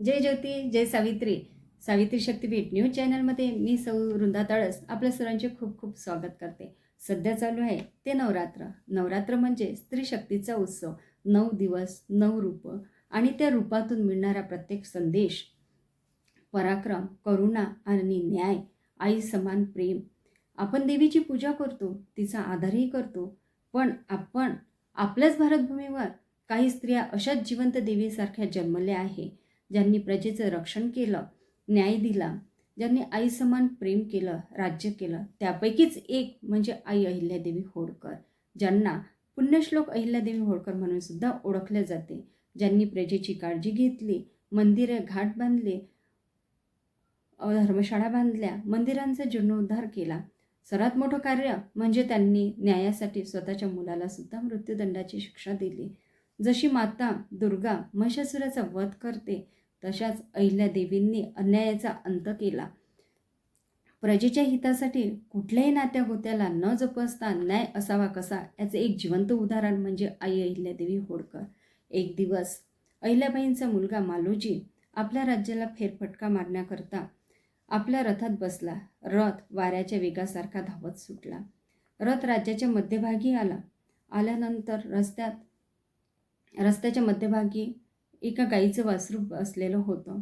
जय ज्योती जय सावित्री. सावित्री शक्तीपीठ न्यूज चॅनलमध्ये मी सौ वृंदा तळस आपल्या सर्वांचे खूप खूप स्वागत करते. सध्या चालू आहे ते नवरात्र. नवरात्र म्हणजे स्त्री शक्तीचा उत्सव. नऊ दिवस नऊ रूप आणि त्या रूपातून मिळणारा प्रत्येक संदेश. पराक्रम करुणा आणि न्याय आई समान प्रेम. आपण देवीची पूजा करतो तिचा आदरही करतो. पण आपण आपल्याच भारतभूमीवर काही स्त्रिया अशाच जिवंत देवीसारख्या जन्मल्या आहे. ज्यांनी प्रजेचं रक्षण केलं न्याय दिला ज्यांनी आईसमान प्रेम केलं राज्य केलं त्यापैकीच एक म्हणजे आई अहिल्यादेवी होळकर ज्यांना पुण्यश्लोक अहिल्यादेवी होळकर म्हणून सुद्धा ओळखले जाते. ज्यांनी प्रजेची काळजी घेतली मंदिरे घाट बांधले धर्मशाळा बांधल्या मंदिरांचा जीर्णोद्धार केला. सर्वात मोठं कार्य म्हणजे त्यांनी न्यायासाठी स्वतःच्या मुलाला सुद्धा मृत्यूदंडाची शिक्षा दिली. जशी माता दुर्गा महिषासुराचा वध करते तशाच अहिल्यादेवींनी अन्यायाचा अंत केला. प्रजेच्या हितासाठी कुठल्याही नात्या गोत्याला न जपसता न्याय असावा कसा याचे एक जिवंत उदाहरण म्हणजे आई अहिल्यादेवी होळकर. एक दिवस अहिल्याबाईंचा मुलगा मालोजी आपल्या राज्याला फेरफटका मारण्याकरता आपल्या रथात बसला. रथ वाऱ्याच्या वेगासारखा धावत सुटला. रथ राज्याच्या मध्यभागी आला. आल्यानंतर रस्त्यात रस्त्याच्या मध्यभागी एका गाईचं वासरू असलेलं होतं.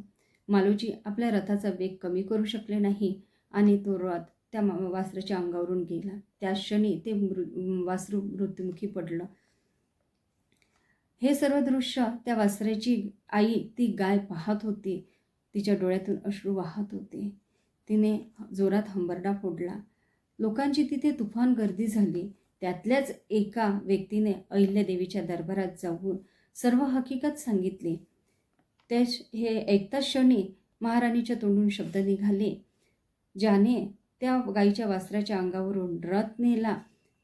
मालोजी आपल्या रथाचा वेग कमी करू शकले नाही आणि तो रथ त्या मा- वासराच्या अंगावरून गेला. त्या क्षणी ते मृ वासरू मृत्युमुखी पडलं. हे सर्व दृश्य त्या वासराची आई ती गाय पाहत होती. तिच्या डोळ्यातून अश्रू वाहत होते. तिने जोरात हंबरडा फोडला. लोकांची तिथे तुफान गर्दी झाली. त्यातल्याच एका व्यक्तीने अहिल्यादेवीच्या दरबारात जाऊन सर्व हकीकत सांगितली. ते हे ऐकता क्षणी महाराणीच्या तोंडून शब्द निघाले. ज्याने त्या गाईच्या वासराच्या अंगावरून रथ नेला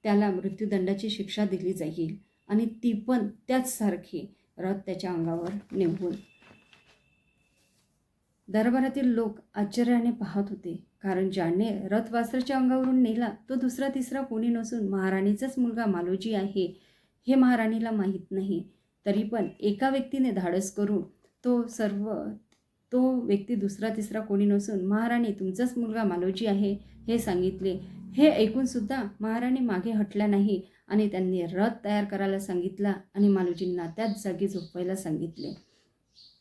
त्याला मृत्यूदंडाची शिक्षा दिली जाईल आणि ती पण त्याचसारखी रथ त्याच्या अंगावर नेऊन दरबारातील लोक आश्चर्याने पाहत होते कारण ज्याने रथ अंगावरून नेला तो दुसरा तिसरा कोणी नसून महाराणीचाच मुलगा मालोजी आहे हे महाराणीला माहीत नाही. तरी पण एका व्यक्तीने धाडस करून तो सर्व तो व्यक्ती दुसरा तिसरा कोणी नसून महाराणी तुमचाच मुलगा मालोजी आहे हे सांगितले. हे ऐकूनसुद्धा महाराणी मागे हटल्या नाही आणि त्यांनी रथ तयार करायला सांगितला आणि मालोजींना त्याच जागी झोपायला सांगितले.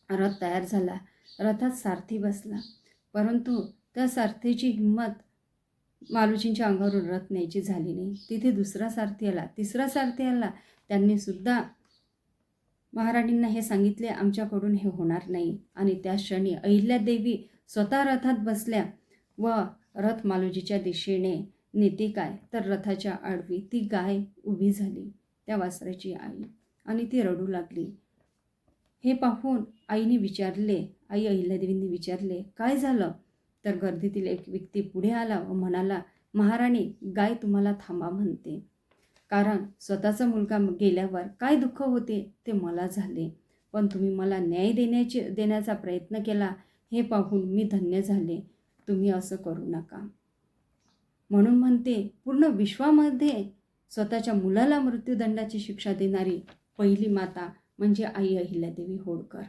रथ तयार झाला. रथात सारथी बसला. परंतु त्या सारथीची हिंमत मालुजींच्या अंगावरून रथ न्यायची झाली नाही. तिथे दुसरा सारथी आला. तिसरा सारथी आला त्यांनी सुद्धा महाराणींना हे सांगितले आमच्याकडून हे होणार नाही. आणि त्या क्षणी अहिल्यादेवी स्वतः रथात बसल्या व रथ मालुजीच्या दिशेने नेते काय? तर रथाच्या आडवी ती गाय उभी झाली त्या वासराची आई. आणि ती रडू लागली. हे पाहून आईने विचारले आई अहिल्यादेवींनी विचारले काय झालं? तर गर्दीतील एक व्यक्ती पुढे आला व म्हणाला महाराणी गाय तुम्हाला थांबा म्हणते. कारण स्वतःचा मुलगा गेल्यावर काय दुःख होते ते मला झाले. पण तुम्ही मला न्याय देण्याचे देण्याचा प्रयत्न केला हे पाहून मी धन्य झाले. तुम्ही असं करू नका. म्हणून म्हणते पूर्ण विश्वामध्ये स्वतःच्या मुलाला मृत्यूदंडाची शिक्षा देणारी पहिली माता म्हणजे आई अहिल्यादेवी होळकर.